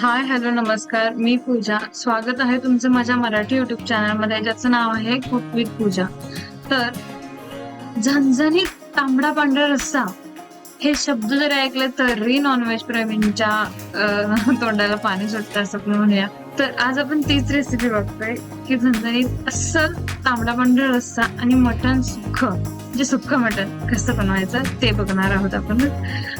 Hi hello नमस्कार. मी पूजा. स्वागत आहे तुमचं माझ्या मराठी युट्यूब चॅनलमध्ये ज्याचं नाव आहे कुक विथ पूजा. तर झणझणीत तांबडा पांढरा रस्सा हे शब्द जरी ऐकले तरी नॉनव्हेज प्रेमींच्या तोंडाला पाणी सुटतं असं आपण म्हणूया. तर आज आपण तीच रेसिपी बघतोय की झणझणीत असं तांबडा पांढरा रस्सा आणि मटण सुख. जे सुक्क मटण कसं बनवायचं ते बघणार आहोत आपण.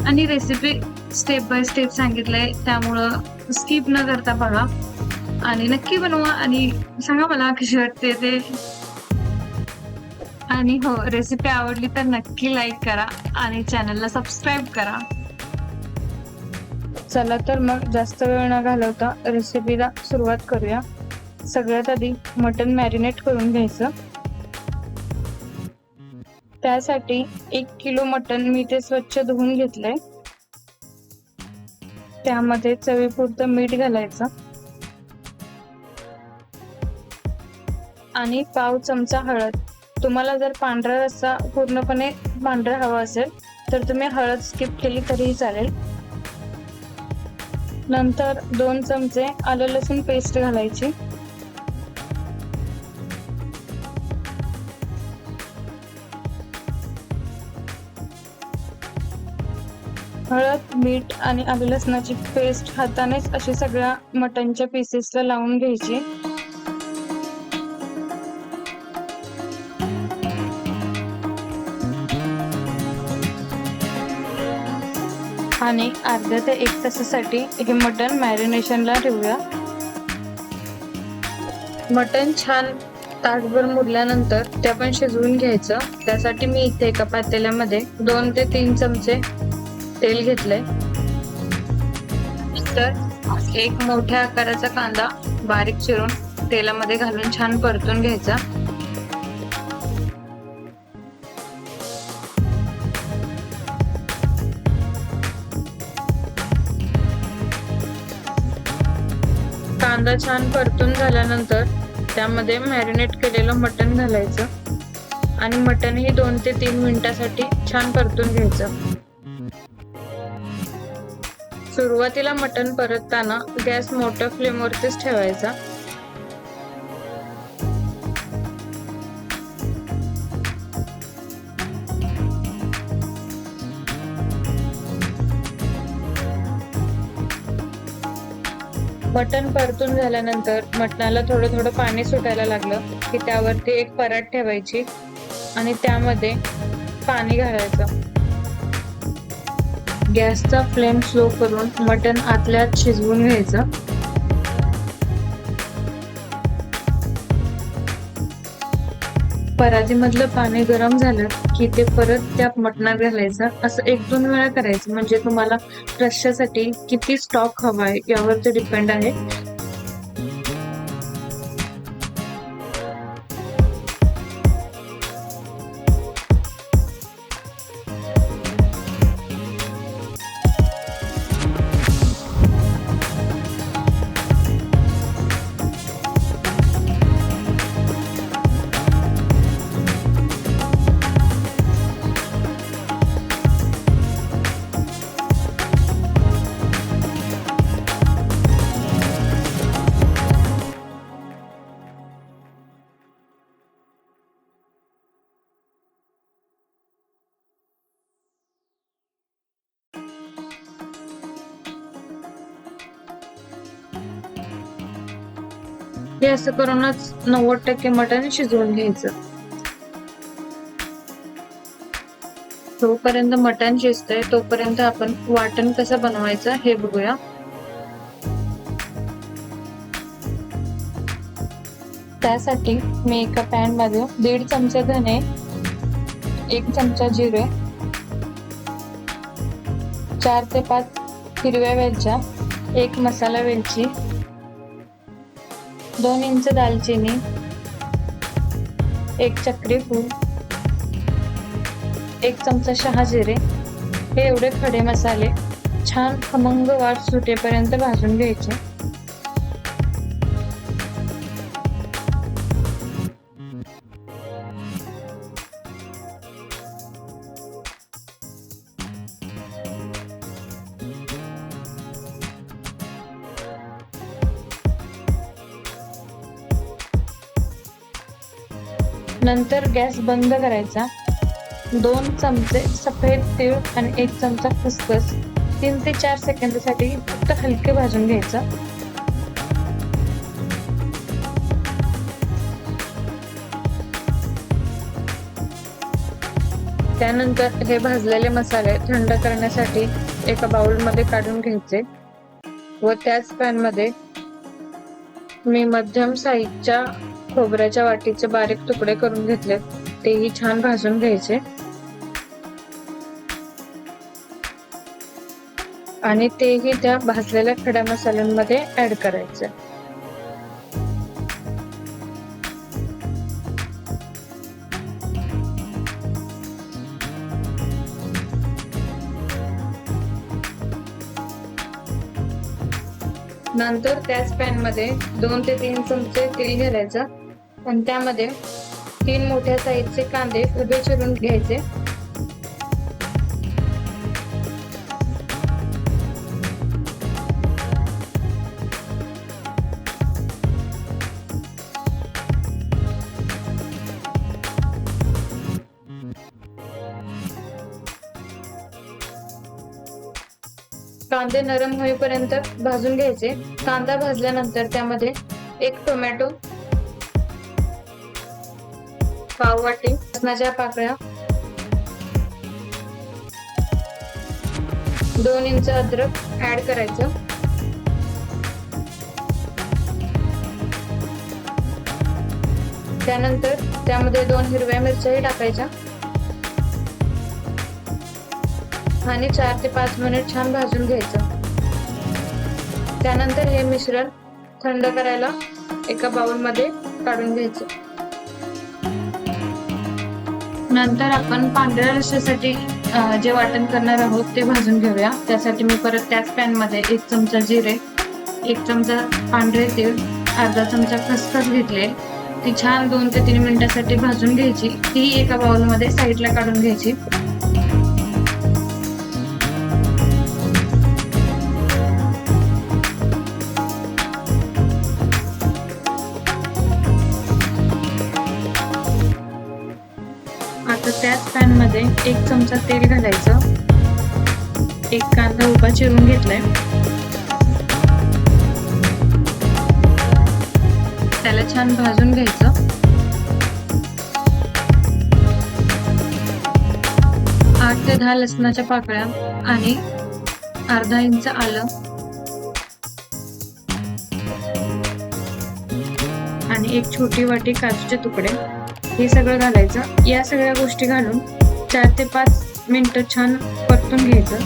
आणि रेसिपी स्टेप बाय स्टेप सांगितलंय त्यामुळं स्किप न करता बघा. आणि नक्की बनवा आणि सांगा मला कशी वाटते ते. आणि हो रेसिपी आवडली तर नक्की लाईक करा आणि चॅनलला सबस्क्राईब करा. चला तर मग जास्त वेळ न घालवता रेसिपीला सुरुवात करूया. सगळ्यात आधी मटन मॅरिनेट करून घ्यायचं. त्यासाठी एक किलो मटन मी ते स्वच्छ धुवून घेतलंय. त्यामध्ये चवीपुरतं मीठ घालायचं. आणि पाव चमचा हळद. तुम्हाला जर पांढरा रस्सा पूर्णपणे पांढरा हवा असेल तर तुम्ही हळद स्किप केली तरीही चालेल. नंतर दोन चमचे आलं लसूण पेस्ट घालायची. हळद मीठ आणि आले लसणाची पेस्ट हातानेच अशी सगळ्या मटनच्या पीसेसला लावून घ्यायची. आणि अर्ध्या ते एक तासासाठी हे मटन मॅरिनेशनला ठेवूया. मटन छान ताटभर मुरल्यानंतर ते आपण शिजवून घ्यायचं. त्यासाठी मी इथे एका पातेल्यामध्ये दोन ते तीन चमचे तेल घेतलंय. तर एक मोठ्या आकाराचा कांदा बारीक चिरून तेलामध्ये घालून छान परतून घ्यायचा. कांदा छान परतून झाल्यानंतर त्यामध्ये मॅरिनेट केलेलं मटण घालायचं. आणि मटण ही दोन ते तीन मिनिटासाठी छान परतून घ्यायचं. सुरुवातीला मटण परतताना गॅस मोठ्या फ्लेमवरतीच ठेवायचा. मटण परतून झाल्यानंतर मटणाला थोडं थोडं पाणी सुटायला लागलं की त्यावरती एक परात ठेवायची आणि त्यामध्ये पाणी घालायचं. गॅसचा फ्लेम स्लो करून मटण आतल्यात शिजवून घ्यायचं. परातीमधलं पाणी गरम झालं की ते परत त्या मटणात घालायचं. असं एक दोन वेळा करायचं. म्हणजे तुम्हाला रश्श्यासाठी किती स्टॉक हवा आहे यावर ते डिपेंड आहे. असं करूनच नव्वद टक्के मटण शिजवून घ्यायचं. जोपर्यंत मटण शिजतंय तोपर्यंत आपण वाटण कसं बनवायचं हे बघूया. त्यासाठी मी एका पॅनमध्ये दीड चमचे धने एक चमचा जिरे चार ते पाच हिरव्या वेलच्या एक मसाला वेलची दोन इंच दालचिनी एक चक्री फूल एक चमचा शहा जिरे. हे एवढे खडे मसाले छान खमंग वाट सुटेपर्यंत भाजून घ्यायचे. नंतर गॅस बंद करायचा. दोन चमचे सफेद तीळ आणि एक चमचा खसखस. तीन ते चार सेकंदासाठी फक्त हलके भाजून घ्यायचं. त्यानंतर हे भाजलेले मसाले थंड करण्यासाठी एका बाउलमध्ये काढून घ्यायचे. व त्याच पॅनमध्ये मी मध्यम साईजच्या खोबऱ्याच्या वाटीचे बारीक तुकडे करून घेतले. तेही छान भाजून घ्यायचे. आणि तेही त्या भाजलेल्या खड्या मसाल्यांमध्ये ऍड करायचे. नंतर त्याच पॅनमध्ये दोन ते तीन चमचे तेल घालायचं. आणि त्यामध्ये तीन मोठ्या साईजचे कांदे उभे चिरून घ्यायचे. कांदे नरम होईपर्यंत भाजून घ्यायचे. कांदा भाजल्यानंतर त्यामध्ये एक टोमॅटो पाव वाटी पाकळ्या. दोन इंच अद्रक ऍड करायचं. त्यानंतर त्यामध्ये दोन हिरव्या मिरच्याही टाकायच्या. आणि चार ते पाच मिनिट छान भाजून घ्यायचं. त्यानंतर हे मिश्रण थंड करायला एका बाउलमध्ये काढून घ्यायचं. नंतर आपण पांढऱ्या रश्श्यासाठी जे वाटण करणार आहोत ते भाजून घेऊया. त्यासाठी मी परत त्याच पॅनमध्ये एक चमचा जिरे एक चमचा पांढरे तीळ अर्धा चमचा खसखस घेतले. ती छान दोन ते तीन मिनिटासाठी भाजून घ्यायची. ती एका बाउलमध्ये साईडला काढून घ्यायची. पॅन एक चमचा तेल घालायचं. एक कांदा उभा चिरून घेतलाय. त्याला छान भाजून घ्यायचं. आठ ते दहा लसणाच्या पाकळ्या आणि अर्धा इंच आलं. आणि एक छोटी वाटी काजूचे तुकडे. हे सगळं घालायचं. या सगळ्या गोष्टी घालून चार ते पाच मिनटं छान परतून घ्यायचं.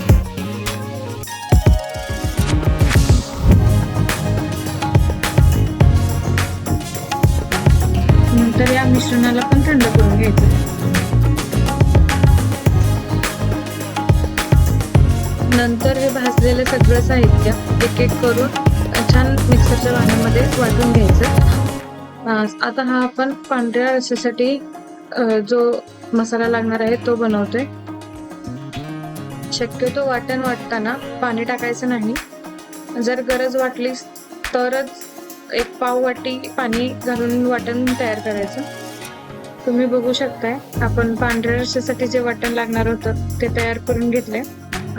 नंतर या मिश्रणाला पण थंड करून घ्यायचं. नंतर हे भाजलेलं सगळं साहित्य एक एक करून छान मिक्सरच्या वाण्यामध्ये वाटून घ्यायचं. आता हा आपण पांढऱ्या रस्स्यासाठी जो मसाला लागणार आहे तो बनवतोय. शक्यतो वाटण वाटताना पाणी टाकायचं नाही. जर गरज वाटलीस तरच एक पाव वाटी पाणी घालून वाटण तयार करायचं. तुम्ही बघू शकताय आपण पांढऱ्या रस्स्यासाठी जे वाटण लागणार होतं ते तयार करून घेतले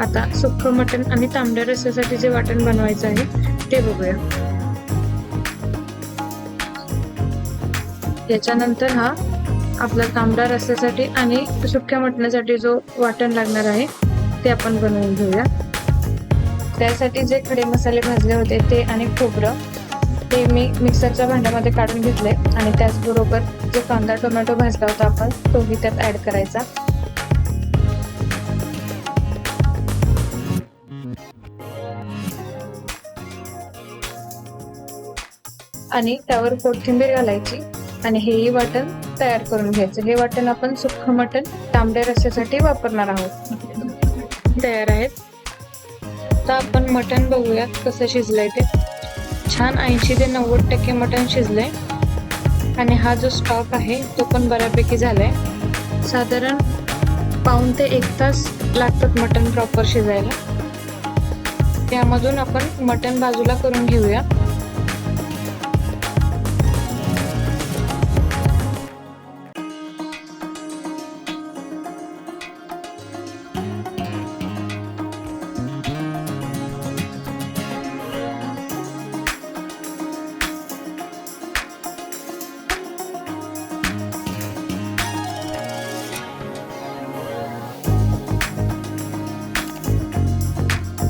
आता सुक्क मटण आणि तांबड्या रस्स्यासाठी जे वाटण बनवायचं आहे ते बघूया. याच्यानंतर हा आपला तांबडा रस्त्यासाठी आणि सुक्या मटण्यासाठी जो वाटण लागणार आहे ते आपण बनवून घेऊया. त्यासाठी जे खडे मसाले भाजले होते ते आणि खोबरं ते मी मिक्सरच्या भांड्यामध्ये काढून घेतले आणि त्याचबरोबर जो कांदा टोमॅटो भाजला होता आपण तोही त्यात ऍड करायचा. आणि त्यावर कोथिंबीर घालायची. आणि हेही वाटण तयार करून घ्यायचं. हे वाटण आपण सुख मटण तांबड्या रस्स्यासाठी वापरणार आहोत. तयार आहेत. तर आपण मटण बघूयात कसं शिजलंय ते. छान ऐंशी ते नव्वद टक्के मटण शिजलंय. आणि हा जो स्टॉक आहे तो पण बऱ्यापैकी झालाय. साधारण पाऊन ते एक तास लागतात मटण प्रॉपर शिजायला. त्यामधून आपण मटण बाजूला करून घेऊया.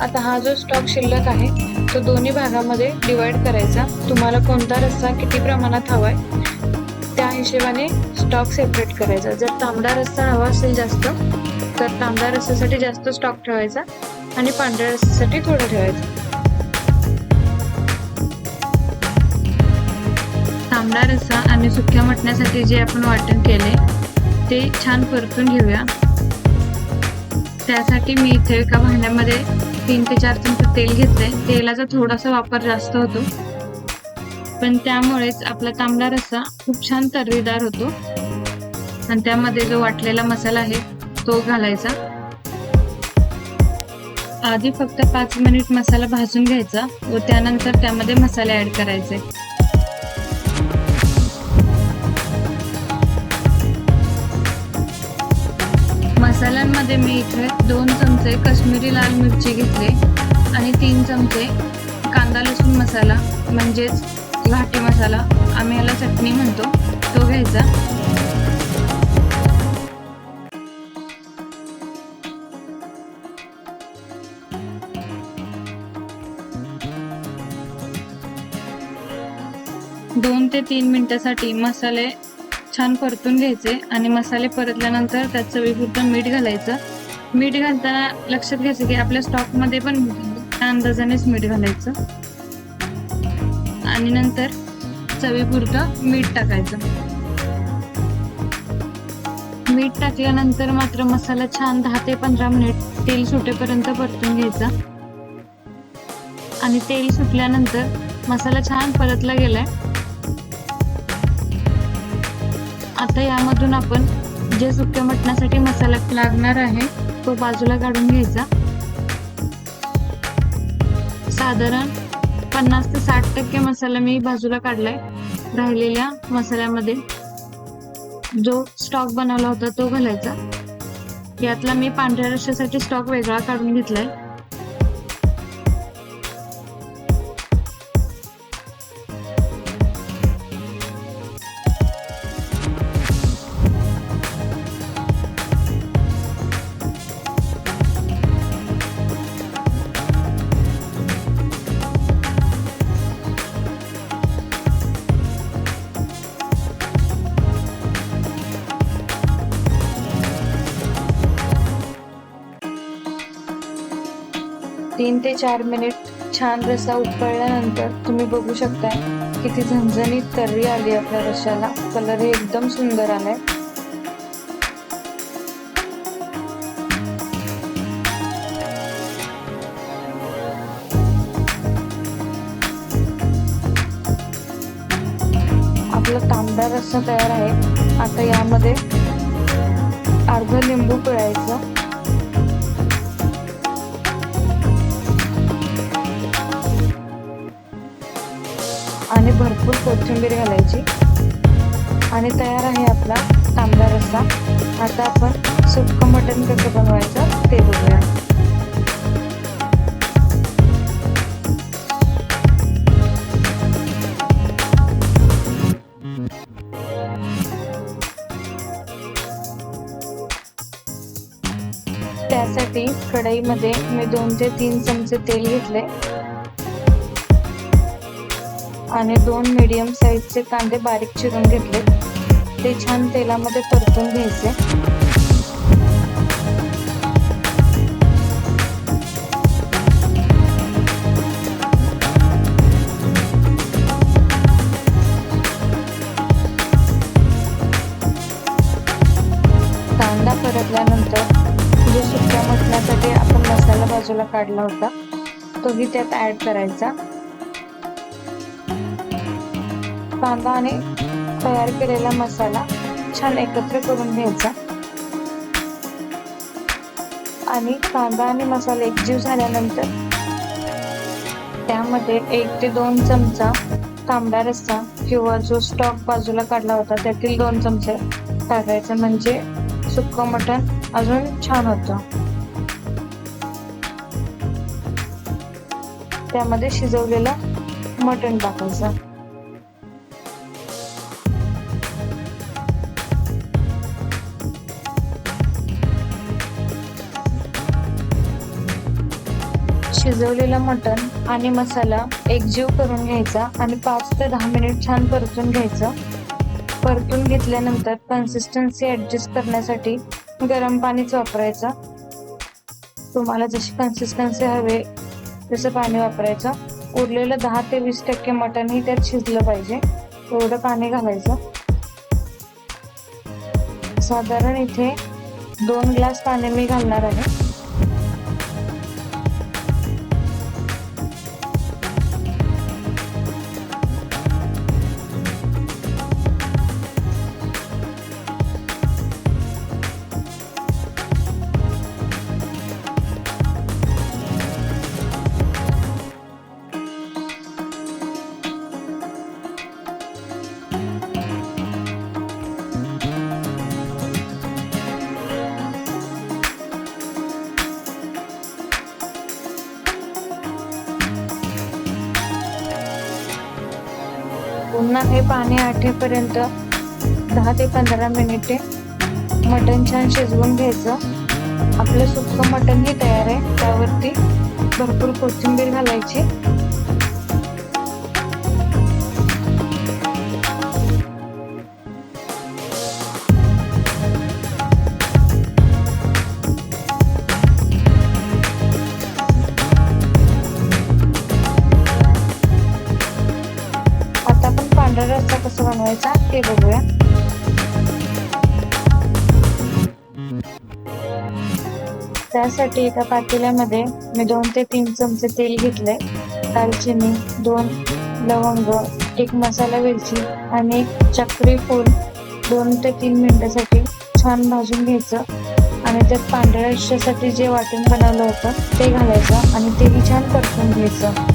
आता हा जो स्टॉक शिल्लक आहे तो दोन्ही भागामध्ये डिवाइड करायचा. तुम्हाला कोणता रस्सा किती प्रमाणात हवा आहे त्या हिशोबाने स्टॉक सेपरेट करायचा. जर तांबडा रस्सा हवा असेल जास्त तर तांबडा रस्स्यासाठी जास्त स्टॉक ठेवायचा आणि पांढऱ्या रस्स्यासाठी थोडं ठेवायचं. तांबडा रस्सा आणि सुक्या मटण्यासाठी जे आपण वाटण केले ते छान परतून घेऊया. त्यासाठी मी इथे एका भांड्यामध्ये तीन ते चार चमचे तेल घेतले. तेलाचा थोडासा वापर जास्त होतो. पण त्यामुळेच आपला तांबडा रस्सा खूप छान तर्रीदार होतो. आणि त्यामध्ये जो वाटलेला मसाला आहे तो घालायचा. आधी फक्त पाच मिनिट मसाला भाजून घ्यायचा व त्यानंतर त्यामध्ये मसाले ऍड करायचे. मसाल्यांमध्ये मी इथे दोन चमचे कश्मीरी लाल मिरची घेतले आणि तीन चमचे कांदा लसूण मसाला म्हणजेच घाटी मसाला आम्ही याला चटणी म्हणतो तो घ्यायचा. दोन ते तीन मिनटासाठी मसाले छान परतून घ्यायचे आणि मसाले परतल्यानंतर त्यात चवीपुरतं मीठ घालायचं. मीठ घालताना लक्षात घ्यायचं की आपल्या स्टॉकमध्ये पण त्या अंदाजानेच मीठ घालायचं. आणि नंतर चवीपुरतं मीठ टाकायचं. मीठ टाकल्यानंतर मात्र मसाला छान दहा ते पंधरा मिनिट तेल सुटेपर्यंत परतून घ्यायचा. आणि तेल सुटल्यानंतर मसाला छान परतला गेलाय. आता यामधून आपण जे सुक्या मटणासाठी मसाला लागणार आहे तो बाजूला काढून घ्यायचा. साधारण पन्नास ते साठ टक्के मसाला मी बाजूला काढलाय. राहिलेल्या मसाल्यामध्ये जो स्टॉक बनवला होता तो घालायचा. यातला मी पांढऱ्या रश्यासाठी स्टॉक वेगळा काढून घेतलाय. तीन ते चार मिनिट छान रस्सा उकळल्यानंतर तुम्ही बघू शकता किती झणझणीत तर्री आली आपल्या रश्श्याला कलर हे एकदम सुंदर आलाय. आपला तांबडा रस्सा तयार आहे. आता यामध्ये अर्धा लिंबू पिळायचं. आणि भरपूर कोथिंबीर घालायची. आणि तयार आहे आपला तांबडा रस्सा. आता आपण सुक्क मटण कसं बनवायचं ते बघूया. त्यासाठी कढईमध्ये मी दोन ते तीन चमचे तेल घेतले आणि दोन मीडियम साईजचे कांदे बारीक चिरून घेतले. ते छान तेलामध्ये परतून घ्यायचे. कांदा परतल्यानंतर जो सुक्या मटणासाठी आपण मसाला बाजूला काढला होता तोही त्यात ऍड करायचा. कांदा आणि तयार केलेला मसाला छान एकत्र करून घ्यायचा. आणि कांदा आणि मसाला एकजीव झाल्यानंतर त्यामध्ये एक ते दोन चमचा तांबडा रस्सा किंवा जो स्टॉक बाजूला काढला होता त्यातील दोन चमचे टाकायचे. म्हणजे सुक्क मटण अजून छान होतं. त्यामध्ये शिजवलेलं मटण टाकायचं. शिजवलेलं मटण आणि मसाला एकजीव करून घ्यायचा आणि पाच ते दहा मिनिट छान परतून घ्यायचं. परतून घेतल्यानंतर कन्सिस्टन्सी ॲडजस्ट करण्यासाठी गरम पाणीच वापरायचं. तुम्हाला जशी कन्सिस्टन्सी हवे तसं पाणी वापरायचं. उरलेलं दहा ते वीस टक्के मटणही त्यात शिजलं पाहिजे. एवढं पाणी घालायचं. साधारण इथे दोन ग्लास पाणी मी घालणार आहे. हे पाणी आठेपर्यंत दहा ते पंधरा मिनिटे मटण छान शिजवून घ्यायचं. आपलं सुक्क मटण ही तयार आहे. त्यावरती भरपूर कोथिंबीर घालायची. ते बघूया. त्यासाठी एका पातेल्यामध्ये मी दोन ते तीन चमचे तेल घेतले दालचिनी दोन लवंग एक मसाला वेलची आणि एक चक्री फूल. दोन ते तीन मिनिटासाठी छान भाजून घ्यायचं आणि त्यात पांढऱ्या रश्श्यासाठी जे वाटण बनवलं होतं ते घालायचं आणि तेही छान परतून घ्यायचं.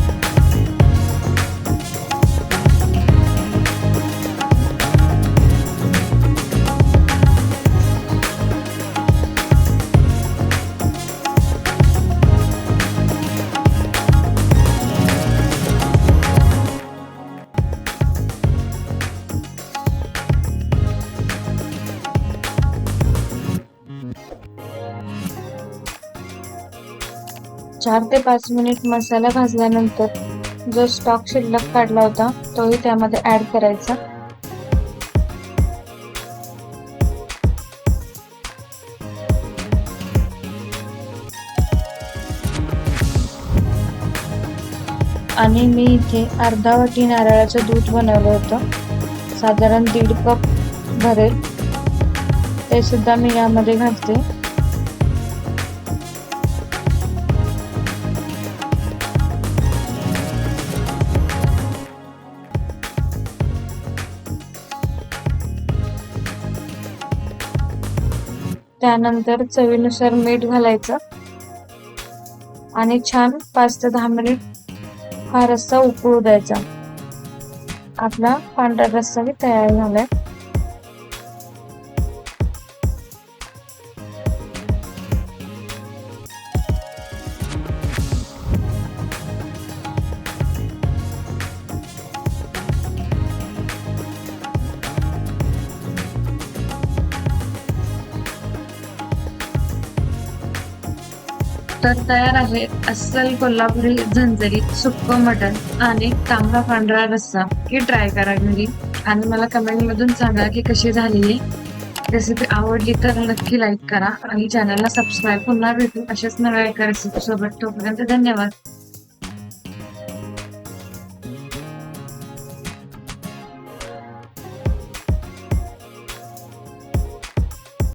चार ते पाच मिनिट मसाला भाजल्यानंतर जो स्टॉक शिल्लक काढला होता तोही त्यामध्ये ऍड करायचा. आणि मी इथे अर्धा वाटी नारळाचं दूध बनवलं होतं. साधारण दीड कप भरेल. ते सुद्धा मी यामध्ये घालते. त्यानंतर चवीनुसार मीठ घालायचं. आणि छान पाच ते दहा मिनिट हा रस्सा उकळू द्यायचा. आपला पांढरा रस्सा बी तयार झालाय. तर तयार आहे अस्सल कोल्हापुरी झणझणीत सुक्क मटण आणि तांबडा पांढरा रस्सा. ही ट्राय करा घरी. आणि मला कमेंट मधून सांगा की कशी झालेली रेसिपी आवडली तर नक्की लाईक करा. आणि चॅनलला सबस्क्राईब पुन्हा भेटू अशाच नव्या एका रेसिपी सोबत. तोपर्यंत धन्यवाद.